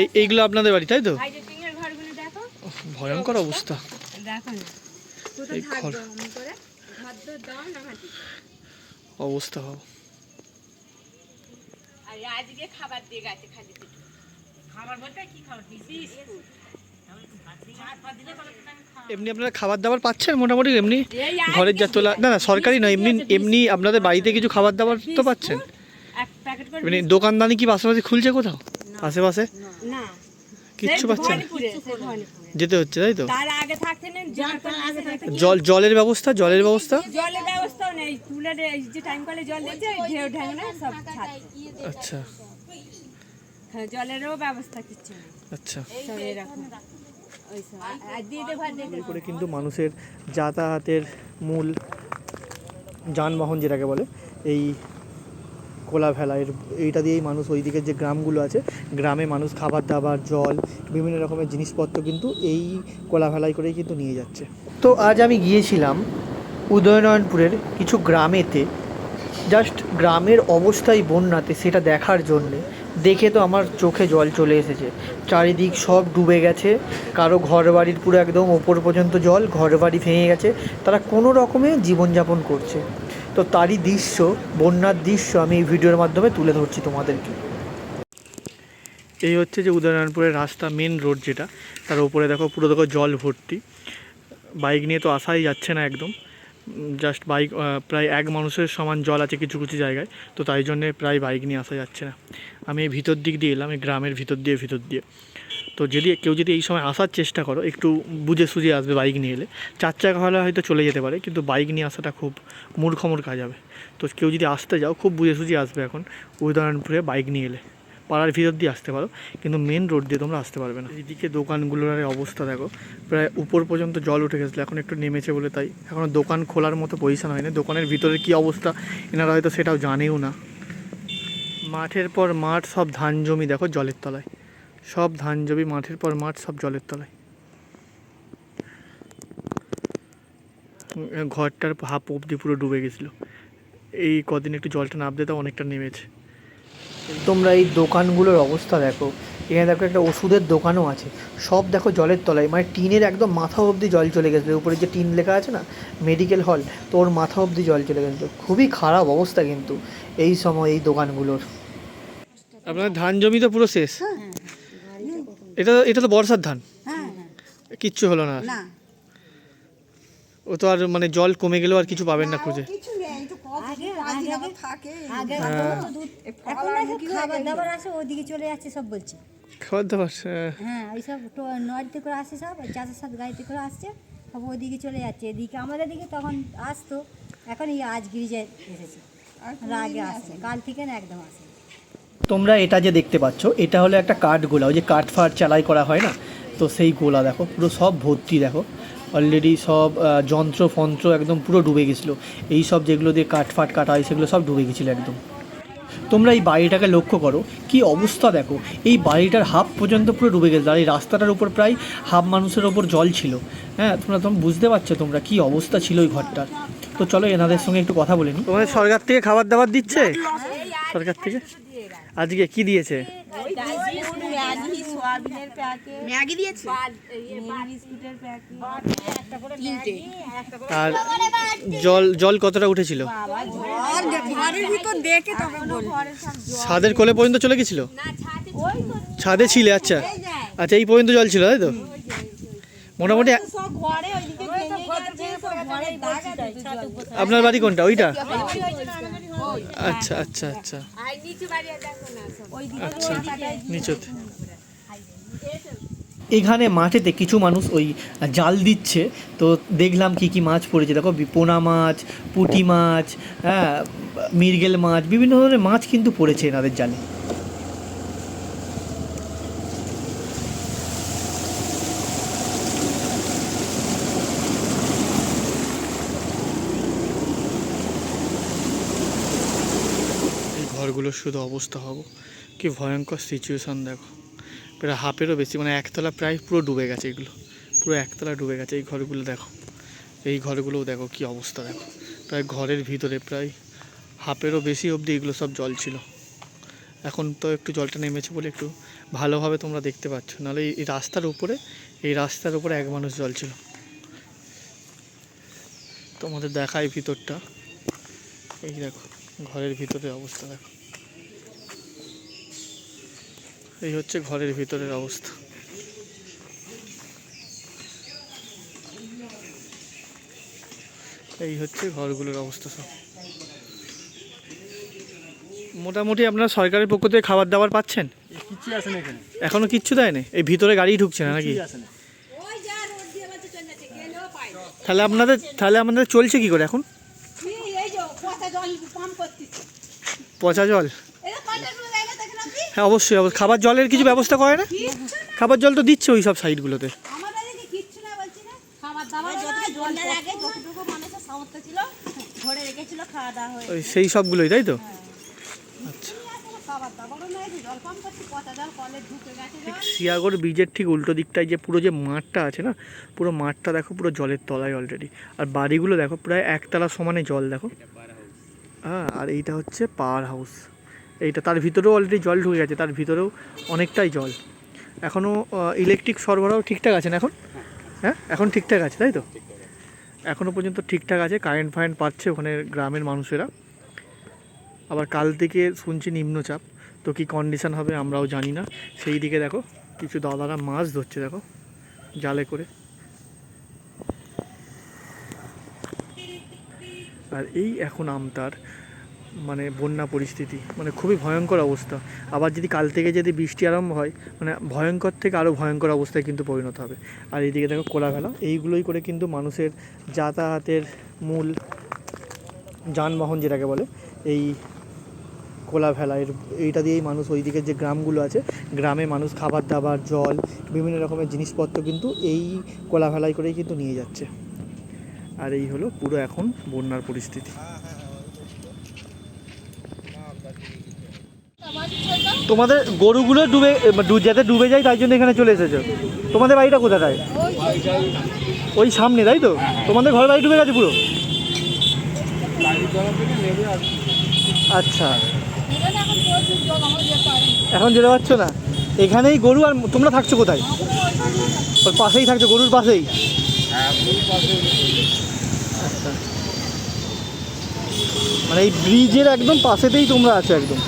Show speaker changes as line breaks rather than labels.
এই এইগুলো আপনাদের বাড়ি তাই তো?
এই যে টিনের ঘরগুলো দেখো।
ভয়ঙ্কর অবস্থা। অবস্থা হবে
আর আজকে খাবার দিয়ে গেছে খালি পেটে। খাবার বলতে কি খাবার? বিস্কুট।
এমনি আপনারা খাবার দাবার পাচ্ছেন মোটামুটি? এমনি ঘরের যা তোলা না না সরকারি নয় এমনি এমনি আপনাদের বাড়িতে কিছু খাবার দাবার তো পাচ্ছেন।
এক প্যাকেট করে
এমনি দোকানদানি কি পাশাপাশি খুলছে কোথাও? আশেপাশে?
না।
কিচ্ছু
সেই
পাচ্ছেন? না? যেতে হচ্ছে তাই তো?
তার আগে
জল জলের ব্যবস্থা জলের ব্যবস্থা?
জলের নেই। তুলের যে টাইম কলে জল দিচ্ছে ঢেউ ঢেউ না সব ছাড়ছে
আচ্ছা।
হ্যাঁ, জলেরও ব্যবস্থা কিচ্ছু
আচ্ছা। করে কিন্তু মানুষের যাতায়াতের মূল যানবাহন যেটাকে বলে এই কোলা ভেলা এর, এইটা দিয়েই মানুষ ওই দিকের যে গ্রামগুলো আছে, গ্রামে মানুষ খাবার দাবার, জল, বিভিন্ন রকমের জিনিসপত্র কিন্তু এই কোলা ভেলাই করেই কিন্তু নিয়ে যাচ্ছে। তো আজ আমি গিয়েছিলাম উদয়নয়নপুরের কিছু গ্রামেতে জাস্ট গ্রামের অবস্থাই বন্যাতে সেটা দেখার জন্যে। দেখে তো আমার চোখে জল চলে এসেছে। চারিদিক সব ডুবে গেছে, কারও ঘর বাড়ির পুরো একদম ওপর পর্যন্ত জল ঘর বাড়ি ভেঙে গেছে, তারা কোনো রকমে জীবনযাপন করছে। তো তারই দৃশ্য, বন্যার দৃশ্য আমি এই ভিডিওর মাধ্যমে তুলে ধরছি তোমাদেরকে। এই হচ্ছে যে উদয়নারায়ণপুরের রাস্তা মেন রোড যেটা। তার উপরে দেখো, পুরো দেখো জল ভর্তি। বাইক নিয়ে তো আসাই যাচ্ছে না একদম। জাস্ট বাইক প্রায় এক মানুষের সমান জল আছে কিছু কিছু জায়গায়। তো তাই জন্যে প্রায় বাইক নিয়ে আসা যাচ্ছে না। আমি ভিতর দিক দিয়ে এলাম, এই গ্রামের ভিতর দিয়ে ভিতর দিয়ে। তো যদি কেউ যদি এই সময় আসার চেষ্টা করো, একটু বুঝে সুঝে আসবে বাইক নিয়ে এলে। চার চাকা হলে হয়তো চলে যেতে পারে, কিন্তু বাইক নিয়ে আসাটা খুব মূর্খমূর কাজ হবে। তো কেউ যদি আসতে যাও, খুব বুঝে সুঝে আসবে এখন উদয়নপুরে বাইক নিয়ে এলে। পাড়ার ভিতর দিয়ে আসতে পারো, কিন্তু মেন রোড দিয়ে তোমরা আসতে পারবে না। এদিকে দোকানগুলোর অবস্থা দেখো, প্রায় উপর পর্যন্ত জল উঠে গেছিল, এখন একটু নেমেছে বলে তাই। এখনও দোকান খোলার মতো পজিশন হয়নি। দোকানের ভিতরে কী অবস্থা, এনারা হয়তো সেটাও জানেও না। মাঠের পর মাঠ সব ধান জমি দেখো জলের তলায়। সব ধান জমি মাঠের পর মাঠ সব জলের তলায়। ঘরটার হাফ অবধি পুরো ডুবে গেছিল। এই কদিন একটু জলটা নামতে তাও অনেকটা নেমেছে। তোমরা এই দোকানগুলোর অবস্থা দেখো। এখানে দেখো একটা ওষুধের দোকানও আছে। সব দেখো জলের তলায়। মানে টিনের একদম মাথা অবধি জল চলে গেছিল। উপরে যে টিন লেখা আছে না মেডিকেল হল তো ওর মাথা অবধি জল চলে গেছিল। খুবই খারাপ অবস্থা কিন্তু এই সময় এই দোকানগুলোর। আপনার ধান জমি তো পুরো শেষ? এটা এটা তো বর্ষার ধান?
হ্যাঁ
কিচ্ছু হলো না? ও তো আর মানে জল কমে গেলেও আর কিছু পাবেন না খুঁজে।
কিছু নেই তো কত
আগে
পাঁচ দিন
আগে
আবার থাকে।
আগে
হ্যাঁ।
হয়ে
খাবার দাবার আসে ওদিকে চলে যাচ্ছে সব বলছে।
খাবার দাবার হ্যাঁ।
হ্যাঁ ওই সব নদীতে করে আসে সব চাষের সাথে গাড়িতে করে আসছে সব ওদিকে চলে যাচ্ছে। এদিকে আমাদের দিকে তখন আসতো এখন এই আজ গিরিজে এসেছে। আগে আসছে কাল থেকে না একদম আসে
তোমরা এটা যে দেখতে পাচ্ছ এটা হলো একটা কাঠ গোলা ওই যে কাঠ ফাট চালাই করা হয় না? তো সেই গোলা দেখো পুরো সব ভর্তি দেখো। অলরেডি সব যন্ত্র ফন্ত্র একদম পুরো ডুবে গেছিল। এই সব যেগুলো দিয়ে কাঠ ফাট কাটা হয় সেগুলো সব ডুবে গেছিল একদম। তোমরা এই বাড়িটাকে লক্ষ্য করো কি অবস্থা দেখো। এই বাড়িটার হাফ পর্যন্ত পুরো ডুবে গেছে আর এই রাস্তাটার উপর প্রায় হাফ মানুষের ওপর জল ছিল। হ্যাঁ তোমরা তোমরা বুঝতে পারছ তোমরা কি অবস্থা ছিল ওই ঘরটার। তো চলো এনাদের সঙ্গে একটু কথা বলে নিই তোমাদের সরকার থেকে খাবার দাবার দিচ্ছে? সরকার থেকে? আজকে কি দিয়েছে? আর জল জল কতটা উঠেছিল? ছাদের কোলে পর্যন্ত চলে গেছিল? ছাদে ছিলে আচ্ছা। আচ্ছা এই পর্যন্ত জল ছিল তাই তো? মোটামুটি আপনার বাড়ি কোনটা? ওইটা? আচ্ছা আচ্ছা আচ্ছা। আচ্ছা নিচুতে। এখানে মাঠেতে কিছু মানুষ ওই জাল দিচ্ছে, তো দেখলাম কি কি মাছ পড়েছে। দেখো, পোনা মাছ, পুঁটি মাছ হ্যাঁ মিরগেল মাছ, বিভিন্ন ধরনের মাছ কিন্তু পড়েছে এনাদের জালে এই ঘরগুলোর শুধু অবস্থা হব। কি ভয়ঙ্কর সিচুয়েশান দেখো। প্রায় হাফেরও বেশি মানে একতলা প্রায় পুরো ডুবে গেছে এগুলো। পুরো একতলা ডুবে গেছে এই ঘরগুলো দেখো। এই ঘরগুলোও দেখো কি অবস্থা দেখো। প্রায় ঘরের ভিতরে প্রায় হাফেরও বেশি অবধি এগুলো সব জল ছিল। এখন তো একটু জলটা নেমেছে বলে একটু ভালোভাবে তোমরা দেখতে পাচ্ছ। নাহলে এই- রাস্তার উপরে, এই রাস্তার উপরে এক মানুষ জল ছিল। তোমাদের দেখায় ভিতরটা। এই দেখো। ঘরের ভিতরের অবস্থা দেখো। এই হচ্ছে ঘরের ভিতরের অবস্থা। এই হচ্ছে ঘরগুলোর অবস্থা সব। মোটামুটি আপনারা সরকারের পক্ষ থেকে খাবার দাবার পাচ্ছেন?
কিচ্ছু আসে না এখানে।
এখনও কিচ্ছু দেয়নি? এই ভিতরে গাড়ি ঢুকছে না নাকি। তাহলে আপনাদের তাহলে আপনাদের চলছে কি করে এখন?
দেখেন জল
হ্যাঁ অবশ্যই অবশ্যই। খাবার জলের কিছু ব্যবস্থা করে না? খাবার জল তো দিচ্ছে ওই সব সাইডগুলোতে।
হয়ে
সেই সবগুলোই তাই তো?
খাবার দাবারও নাই যে জল পাম্প করছি পচা জল কলে ঢুকে গেছে জল।
সিয়াগর ব্রিজের ঠিক উল্টো দিকটায় যে পুরো যে মাঠটা আছে না পুরো মাঠটা দেখো পুরো জলের তলায় অলরেডি আর বাড়িগুলো দেখো প্রায় একতলা সমানে জল দেখো। হ্যাঁ আর এইটা হচ্ছে পাওয়ার হাউস এইটা তার ভিতরেও অলরেডি জল ঢুকে গেছে, তার ভিতরেও অনেকটাই জল। এখনও ইলেকট্রিক সরবরাহ ঠিকঠাক আছে না এখন? হ্যাঁ এখন ঠিকঠাক আছে, তাই তো? এখনও পর্যন্ত ঠিকঠাক আছে কারেন্ট ফারেন্ট পাচ্ছে ওখানে গ্রামের মানুষেরা। আবার কাল থেকে শুনছি নিম্নচাপ, তো কী কন্ডিশান হবে আমরাও জানি না। সেই দিকে দেখো, কিছু দাদারা মাছ ধরছে, দেখো, জালে করে। আর এই এখন আমতার মানে বন্যা পরিস্থিতি মানে খুবই ভয়ঙ্কর অবস্থা। আবার যদি কাল থেকে যদি বৃষ্টি আরম্ভ হয় মানে ভয়ঙ্কর থেকে আরও ভয়ঙ্কর অবস্থায় কিন্তু পরিণত হবে। আর এইদিকে দেখো কোলাভেলা এইগুলোই করে কিন্তু মানুষের যাতায়াতের মূল যানবাহন যেটাকে বলে, এই কোলা ভেলা এর এইটা দিয়েই মানুষ ওইদিকে যে গ্রামগুলো আছে, গ্রামে মানুষ খাবার দাবার, জল, বিভিন্ন রকমের জিনিসপত্র কিন্তু এই কোলা ভেলাই করেই কিন্তু নিয়ে যাচ্ছে। আর এই হলো পুরো এখন বন্যার পরিস্থিতি। তোমাদের গরুগুলো ডুবে যাতে ডুবে যায় তাই জন্য এখানে চলে এসেছ। তোমাদের বাড়িটা কোথায় ওই সামনে তাই তো? তোমাদের ঘর বাড়ি ডুবে গেছে পুরো? আচ্ছা। এখন যেতে পারছ না? এখানেই গরু আর তোমরা থাকছো কোথায়? ওর পাশেই থাকছো, গরুর পাশেই? মানে এই ব্রিজের একদম পাশেতেই তোমরা আছো একদম।